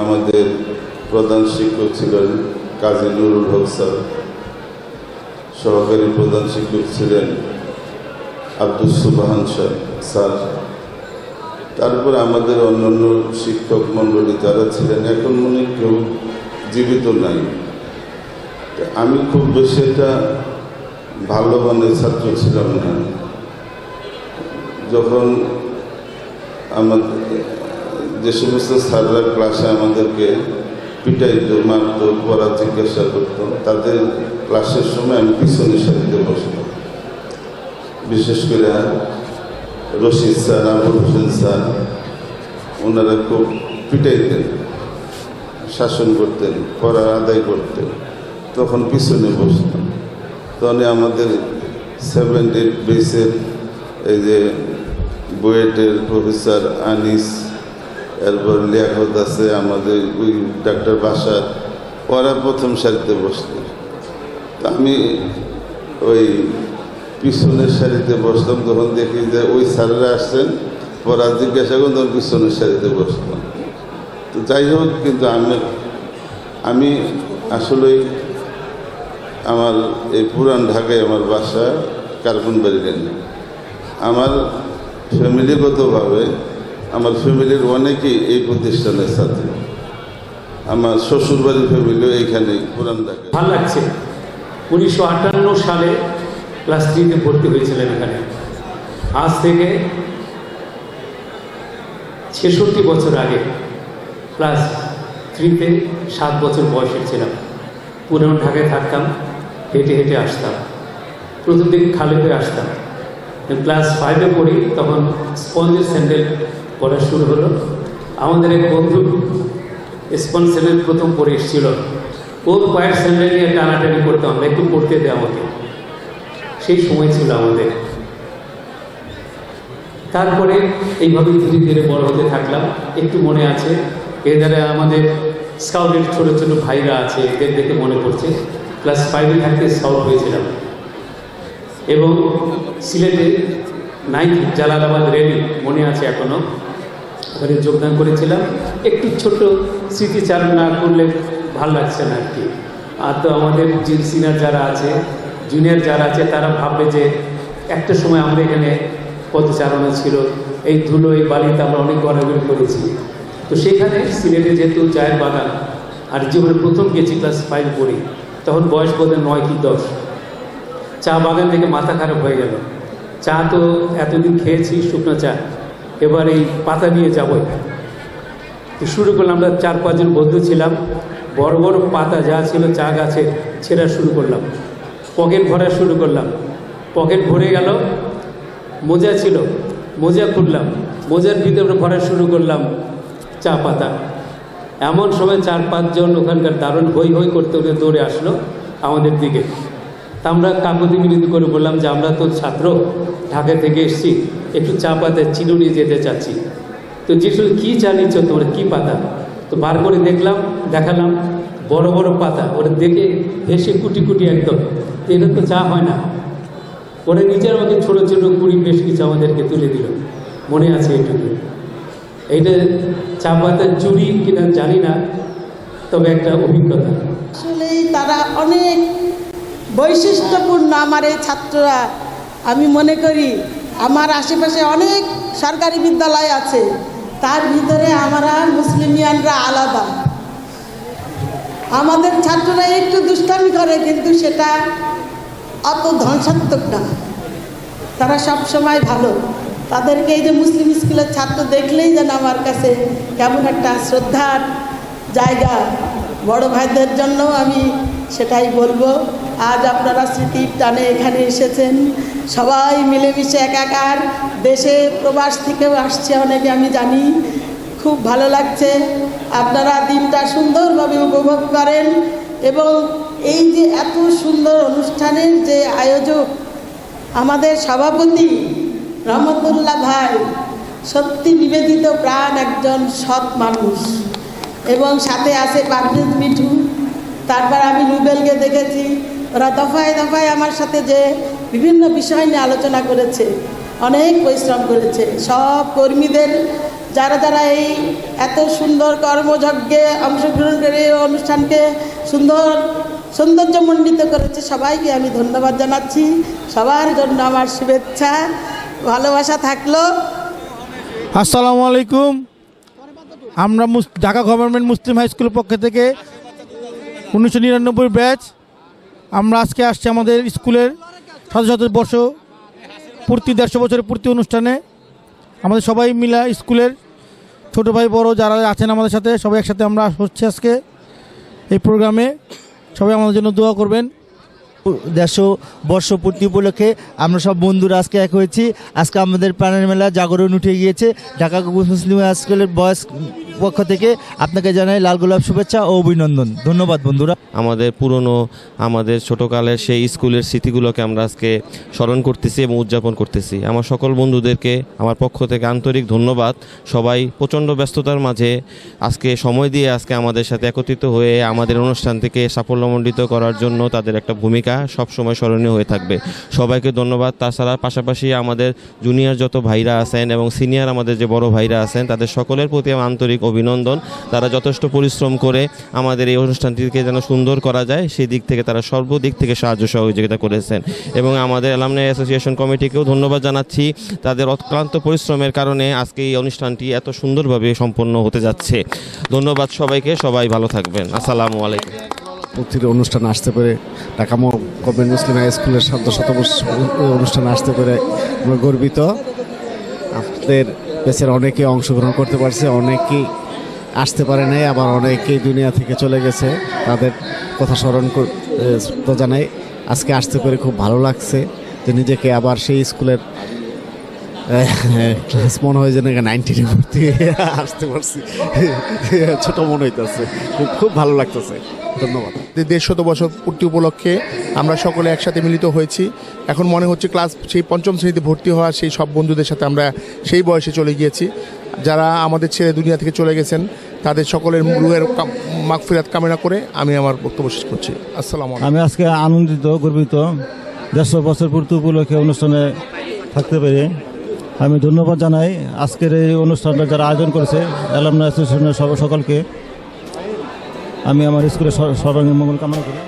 আমাদের প্রধান শিক্ষক ছিলেন কাজী নুরুল হক স্যার। সহকারী প্রধান শিক্ষক ছিলেন আব্দুল সুবাহান স্যার তারপরে আমাদের অন্যান্য শিক্ষক মণ্ডলী যারা ছিলেন, এখন মনে কেউ জীবিত নাই। আমি খুব বেশি একটা ভালো মানের ছাত্র ছিলাম না। যখন আমাদের যে সমস্ত স্যাররা ক্লাসে আমাদেরকে পিটাইতো মারতো, পড়া, জিজ্ঞাসা করতো, তাদের ক্লাসের সময় আমি পিছনের সারিতে বসতাম। বিশেষ করে রশিদ স্যার, আবুল হোসেন স্যার, ওনারা খুব পিটাইতেন শাসন করতেন, পড়া আদায় করতেন, তখন পিছনে বসতাম। তখন আমাদের সেভেন এইট বেসের এই যে বুয়েটের প্রফেসর আনিস এরপর লিয়াকত আছে আমাদের ওই ডাক্তার বাসার ওরা প্রথম সারিতে বসতেন তা আমি ওই পিছনের সারিতে বসতাম, তখন দেখি যে ওই স্যারেরা আসছেন পড়া জিজ্ঞাসা করুন তখন পিছনের সারিতে বসতাম? তো যাই হোক, কিন্তু আমি আমি আসলেই আমার এই পুরান ঢাকায় আমার বাসা কার্বনবাড়ি নেই আমার ফ্যামিলিগতভাবে আমার ফ্যামিলির অনেকেই এই প্রতিষ্ঠানের সাথে। আমার শ্বশুরবাড়ির ফ্যামিলিও এখানে পুরান ঢাকায় ভালো লাগছে। উনিশশো আটান্ন সালে ক্লাস থ্রিতে ভর্তি হয়েছিলেন এখানে। আজ থেকে ছেষট্টি বছর আগে ক্লাস থ্রিতে সাত বছর বয়সের ছিলাম। পুরানো ঢাকায় থাকতাম, হেঁটে হেঁটে আসতাম। প্রথম দিন খালি আসতাম। ক্লাস ফাইভে পড়ি, তখন স্পঞ্জের স্যান্ডেল পড়া শুরু হলো। আমাদের এক বন্ধু স্পঞ্জ স্যান্ডেল প্রথম পড়ে এসেছিল। ওর পায়ের স্যান্ডেল নিয়ে টানাটানি করতাম একটু পড়তে দে আমাকে। সেই সময় ছিল আমাদের। তারপরে এইভাবে ধীরে ধীরে বড় হতে থাকলাম। একটু মনে আছে, এধারে আমাদের স্কাউটের ছোট ছোট ভাইরা আছে, এদের দেখে মনে পড়ছে। ক্লাস ফাইভে থাকতে স্কাউট হয়েছিলাম। এবং সিলেটে নাইট জালালাবাদ রেলি মনে আছে এখনও ওখানে যোগদান করেছিলাম। একটু ছোট স্মৃতিচারণ না করলে ভালো লাগছে না আর কি। আর তো আমাদের সিনিয়র যারা আছে, জুনিয়র যারা আছে, তারা ভাববে যে একটা সময় আমরা এখানে পদচারণা ছিল। এই ধুলো, এই বালিতে আমরা অনেক গড়াগড়ি করেছি। তো সেখানে সিলেটে যেহেতু চায়ের বাগান, আর জীবনে প্রথম গেছি ক্লাস ফাইভ পড়ি, তখন বয়স বোধ নয় কি দশ। চা বাগান থেকে মাথা খারাপ হয়ে গেল। চা তো এতদিন খেয়েছি, শুকনো চা। এবার এই পাতা নিয়ে যাবই তো শুরু করলাম, আমরা চার পাঁচজন বন্ধু ছিলাম। বড় বড় পাতা যা ছিল চা গাছে ছেঁড়া শুরু করলাম। পকেট ভরা শুরু করলাম। পকেট ভরে গেল, মোজা ছিল। মোজা খুললাম। মোজার ভিতরে ভরা শুরু করলাম চা পাতা। এমন সময় চার পাঁচজন ওখানকার দারুণ হই হই করতে করতে দৌড়ে আসলো আমাদের দিকে। তা আমরা কাকুতি মিনতি করে বললাম যে আমরা তো ছাত্র, ঢাকা থেকে এসেছি, একটু চা পাতা চিনো নিয়ে যেতে চাচ্ছি। তো জিজ্ঞেস কী চা নিচ্ছ তোমরা? কী পাতা? তো বার করে দেখলাম, দেখালাম, বড় বড় পাতা ওরা দেখে হেসে কুটি কুটি একদম। এটা তো চা হয় না। ওরা নিজের মতো ছোটো ছোটো কুড়ি বেশ কিছু আমাদেরকে তুলে দিল। মনে আছে এইটুকু এইটা চা পাতার চুরি কিনা জানি না, তবে একটা অভিজ্ঞতা। আসলেই তারা অনেক বৈশিষ্ট্যপূর্ণ আমার এই ছাত্ররা। আমি মনে করি, আমার আশেপাশে অনেক সরকারি বিদ্যালয় আছে, তার ভিতরে আমরা মুসলিমিয়ানরা আলাদা। আমাদের ছাত্ররা একটু দুষ্টামি করে, কিন্তু সেটা অত ধ্বংসাত্মক না। তারা সব সময় ভালো। তাদেরকে এই যে মুসলিম স্কুলের ছাত্র দেখলেই যেন আমার কাছে কেমন একটা শ্রদ্ধার জায়গা। বড় ভাইদের জন্য আমি সেটাই বলব। আজ আপনারা স্মৃতির টানে এখানে এসেছেন। সবাই মিলেমিশে একাকার। দেশে প্রবাস থেকেও আসছে অনেকে, আমি জানি। খুব ভালো লাগছে। আপনারা দিনটা সুন্দরভাবে উপভোগ করেন এবং এই যে এত সুন্দর অনুষ্ঠানের যে আয়োজক, আমাদের সভাপতি রহমতুল্লাহ ভাই, সত্যি নিবেদিত প্রাণ একজন সৎ মানুষ। এবং সাথে আছে পারভেজ মিঠু। তারপর আমি রুবেলকে দেখেছি। ওরা দফায় দফায় আমার সাথে যে বিভিন্ন বিষয় নিয়ে আলোচনা করেছে, অনেক পরিশ্রম করেছে। সব কর্মীদের, যারা যারা এই এত সুন্দর কর্মযজ্ঞে অংশগ্রহণ করে অনুষ্ঠানকে সুন্দর সৌন্দর্যমণ্ডিত করেছে, সবাইকে আমি ধন্যবাদ জানাচ্ছি। সবার জন্য আমার শুভেচ্ছা, ভালোবাসা থাকল। আসসালামু আলাইকুম। আমরা ঢাকা গভর্নমেন্ট মুসলিম হাই স্কুলের পক্ষ থেকে উনিশশো নিরানব্বই ব্যাচ। আমরা আজকে আসছি আমাদের স্কুলের শত শত বর্ষ পূর্তি, দেড়শো বছরের পূর্তি অনুষ্ঠানে। আমাদের সবাই মিলা স্কুলের ছোট ভাই, বড় যারা আছেন আমাদের সাথে, সবাই একসাথে আমরা হচ্ছে আজকে এই প্রোগ্রামে। সবাই আমাদের জন্য দোয়া করবেন। দেড়শো বর্ষ পূর্তি উপলক্ষে আমরা সব বন্ধুরা আজকে এক হয়েছি। আজকে আমাদের প্রাণের মেলা জাগরণ উঠে গিয়েছে। ঢাকা মুসলিম হাই স্কুলের বয়স পক্ষ থেকে আপনাকে জানাই লাল গোলাপ শুভেচ্ছা ও অভিনন্দন। ধন্যবাদ বন্ধুরা। আমাদের পুরনো, আমাদের ছোটোকালের সেই স্কুলের স্মৃতিগুলোকে আমরা আজকে স্মরণ করতেছি এবং উদযাপন করতেছি। আমার সকল বন্ধুদেরকে আমার পক্ষ থেকে আন্তরিক ধন্যবাদ। সবাই প্রচণ্ড ব্যস্ততার মাঝে আজকে সময় দিয়ে আজকে আমাদের সাথে একত্রিত হয়ে আমাদের অনুষ্ঠান থেকে সাফল্যমণ্ডিত করার জন্য তাদের একটা ভূমিকা সবসময় স্মরণীয় হয়ে থাকবে। সবাইকে ধন্যবাদ। তাছাড়া পাশাপাশি আমাদের জুনিয়র যত ভাইরা আছেন এবং সিনিয়র আমাদের যে বড় ভাইরা আছেন, তাদের সকলের প্রতি আন্তরিক অভিনন্দন। তারা যথেষ্ট পরিশ্রম করে আমাদের এই অনুষ্ঠানটিকে যেন সুন্দর করা যায়, সেই দিক থেকে তারা সর্বদিক থেকে সাহায্য সহযোগিতা করেছেন। এবং আমাদের অ্যালামনাই অ্যাসোসিয়েশন কমিটিকেও ধন্যবাদ জানাচ্ছি। তাদের অক্লান্ত পরিশ্রমের কারণে আজকে এই অনুষ্ঠানটি এত সুন্দরভাবে সম্পন্ন হতে যাচ্ছে। ধন্যবাদ সবাইকে। সবাই ভালো থাকবেন। আসসালামু আলাইকুম। প্রতিটি অনুষ্ঠান আসতে পেরে ঢাকা গভর্নমেন্ট মুসলিম হাই স্কুলের সাত শতবর্ষ অনুষ্ঠান আসতে পেরে আমরা গর্বিত। আপনাদের দেশের অনেকে অংশগ্রহণ করতে পারছে, অনেকেই আসতে পারে নাই, আবার অনেকেই দুনিয়া থেকে চলে গেছে। তাদের কথা স্মরণ তো জানাই, আজকে আসতে পেরে খুব ভালো লাগছে যে নিজেকে আবার সেই স্কুলের ক্লাস মনে হয় যেন নাইনটিনে ভর্তি আসতে পারছি। ছোট মনে হইতেছে। খুব খুব ভালো লাগতেছে। ধন্যবাদ। দেড়শত বছর পূর্তি উপলক্ষে আমরা সকলে একসাথে মিলিত হয়েছি। এখন মনে হচ্ছে ক্লাস সেই পঞ্চম শ্রেণীতে ভর্তি হওয়া সেই সব বন্ধুদের সাথে আমরা সেই বয়সে চলে গিয়েছি। যারা আমাদের ছেড়ে দুনিয়া থেকে চলে গেছেন তাদের সকলের রুহের মাগফিরাত কামনা করে আমি আমার বক্তব্য শেষ করছি। আসসালামু আলাইকুম। আমি আজকে আনন্দিত গর্বিত দেড়শো বছর পূর্তি উপলক্ষে অনুষ্ঠানে থাকতে পেরে। আমি ধন্যবাদ জানাই আজকের এই অনুষ্ঠানটা যারা আয়োজন করেছে অ্যালামনা অ্যাসোসিয়েশনের সকলকে। আমি আমার স্কুলের সর্বাঙ্গীন মঙ্গল কামনা করি।